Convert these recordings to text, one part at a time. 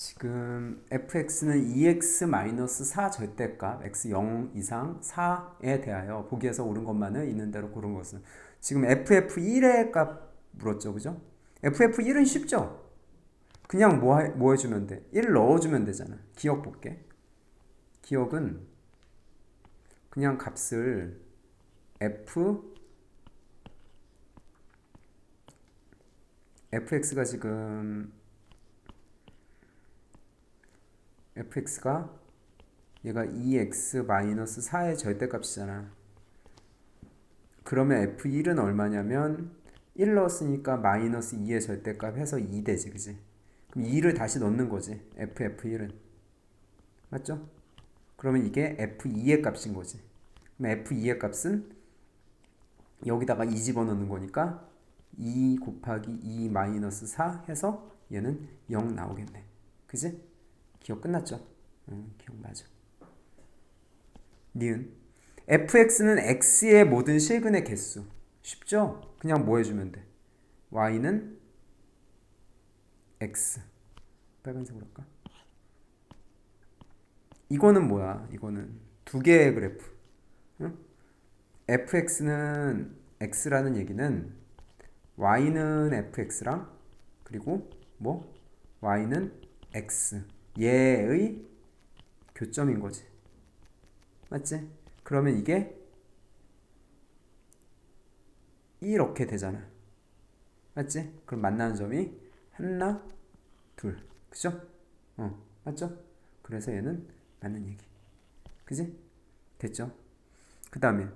지금 fx는 2x-4 절대값 x 0 이상 4에 대하여 보기에서 옳은 것만은 있는 대로 고른 것은 지금 ff1의 값 물었죠 그죠? ff1은 쉽죠? 그냥 뭐, 해, 뭐 해주면 돼? 1 넣어주면 되잖아 기억 볼게 기억은 그냥 값을 f fx가 지금 fx가 얘가 2x-4의 절대값이잖아. 그러면 f1은 얼마냐면 1 넣었으니까 마이너스 2의 절대값 해서 2 되지, 그지? 그럼 2를 다시 넣는 거지, f, f1은. 맞죠? 그러면 이게 f2의 값인 거지. 그럼 f2의 값은 여기다가 2 집어넣는 거니까 2 곱하기 2 마이너스 4 해서 얘는 0 나오겠네. 그지? 기억 끝났죠? 응, 기억 맞아. 니은 fx는 x의 모든 실근의 개수. 쉽죠? 그냥 뭐 해주면 돼? y는 x. 빨간색으로 할까? 이거는 뭐야? 이거는 두 개의 그래프. 응? fx는 x라는 얘기는 y는 fx랑 그리고 뭐 y는 x 얘의 교점인 거지. 맞지? 그러면 이게 이렇게 되잖아. 맞지? 그럼 만나는 점이 하나, 둘. 그죠? 어, 맞죠? 그래서 얘는 맞는 얘기. 그지? 됐죠? 그 다음에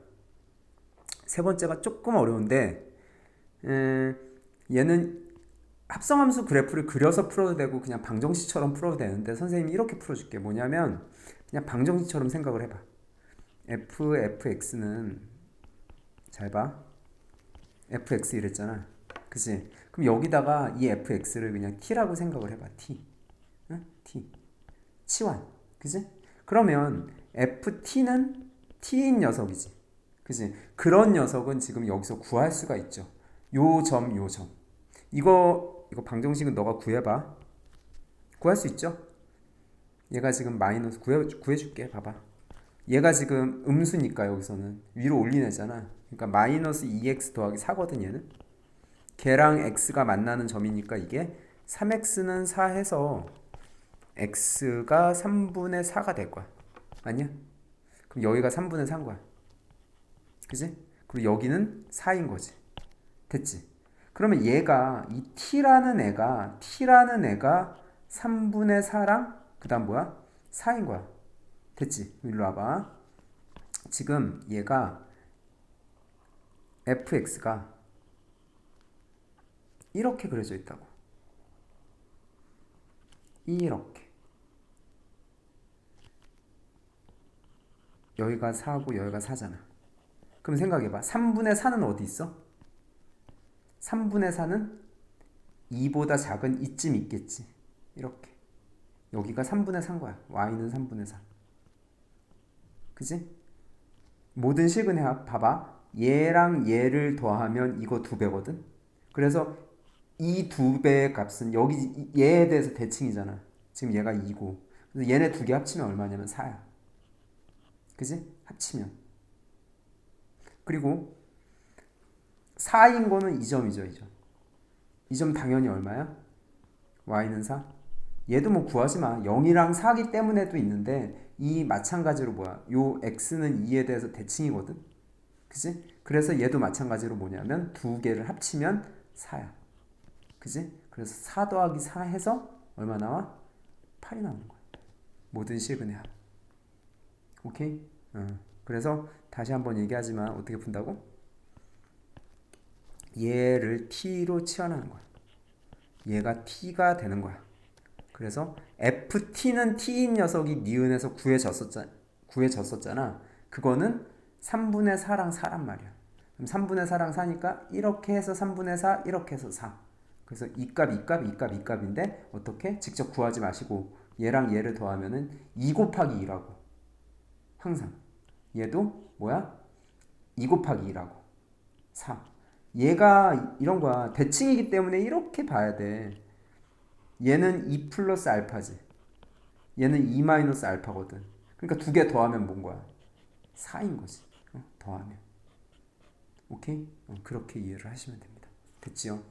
세 번째가 조금 어려운데 에, 얘는 합성함수 그래프를 그려서 풀어도 되고 그냥 방정식처럼 풀어도 되는데 선생님이 이렇게 풀어줄게 뭐냐면 그냥 방정식처럼 생각을 해봐 f, fx는 잘봐 fx 이랬잖아 그치? 그럼 여기다가 이 fx를 그냥 t라고 생각을 해봐 t 응? t 치환 그치? 그러면 ft는 t인 녀석이지 그치? 그런 녀석은 지금 여기서 구할 수가 있죠 요 점, 요 점. 이거 이거 방정식은 너가 구해봐. 구할 수 있죠? 얘가 지금 마이너스 구해 구해줄게. 봐봐. 얘가 지금 음수니까 여기서는 위로 올리네잖아. 그러니까 마이너스 2x 더하기 4거든 얘는. 걔랑 x가 만나는 점이니까 이게 3x는 4 해서 x가 3분의 4가 될 거야. 맞냐? 그럼 여기가 3분의 4인 거야. 그지? 그리고 여기는 4인 거지. 됐지? 그러면 얘가 이 t라는 애가 t라는 애가 3분의 4랑 그다음 뭐야? 4인 거야. 됐지? 일로 와봐. 지금 얘가 fx가 이렇게 그려져 있다고. 이렇게. 여기가 4고 여기가 4잖아. 그럼 생각해봐. 3분의 4는 어디 있어? 3분의 4는 2보다 작은 이쯤 있겠지. 이렇게. 여기가 3분의 4인 거야. y는 3분의 4. 그지? 모든 식은 해 봐봐. 얘랑 얘를 더하면 이거 두 배거든. 그래서 이 두 배의 값은 여기 얘에 대해서 대칭이잖아. 지금 얘가 2고. 그래서 얘네 두 개 합치면 얼마냐면 4야. 그지? 합치면. 그리고 4인 거는 2점이죠, 2점. 2점 당연히 얼마야? y는 4. 얘도 뭐 구하지 마. 0이랑 4기 때문에도 있는데 이 마찬가지로 뭐야? 요 x는 2에 대해서 대칭이거든. 그지? 그래서 얘도 마찬가지로 뭐냐면 두 개를 합치면 4야. 그지? 그래서 4 더하기 4 해서 얼마 나와? 8이 나오는 거야. 모든 실근의 합. 오케이? 어. 그래서 다시 한번 얘기하지만 어떻게 푼다고? 얘를 t로 치환하는 거야. 얘가 t가 되는 거야. 그래서 ft는 t인 녀석이 니은에서 구해졌었잖아. 구해졌었잖아. 그거는 3분의 4랑 4란 말이야. 그럼 3분의 4랑 4니까 이렇게 해서 3분의 4, 이렇게 해서 4. 그래서 이 값, 이 값, 이 값, 이 값인데 어떻게? 직접 구하지 마시고 얘랑 얘를 더하면은 2 곱하기 2라고. 항상. 얘도 뭐야? 2 곱하기 2라고. 4. 얘가 이런 거야. 대칭이기 때문에 이렇게 봐야 돼. 얘는 2 플러스 알파지. 얘는 2 마이너스 알파거든. 그러니까 두 개 더하면 뭔 거야? 4인 거지. 어? 더하면. 오케이? 어, 그렇게 이해를 하시면 됩니다. 됐지요?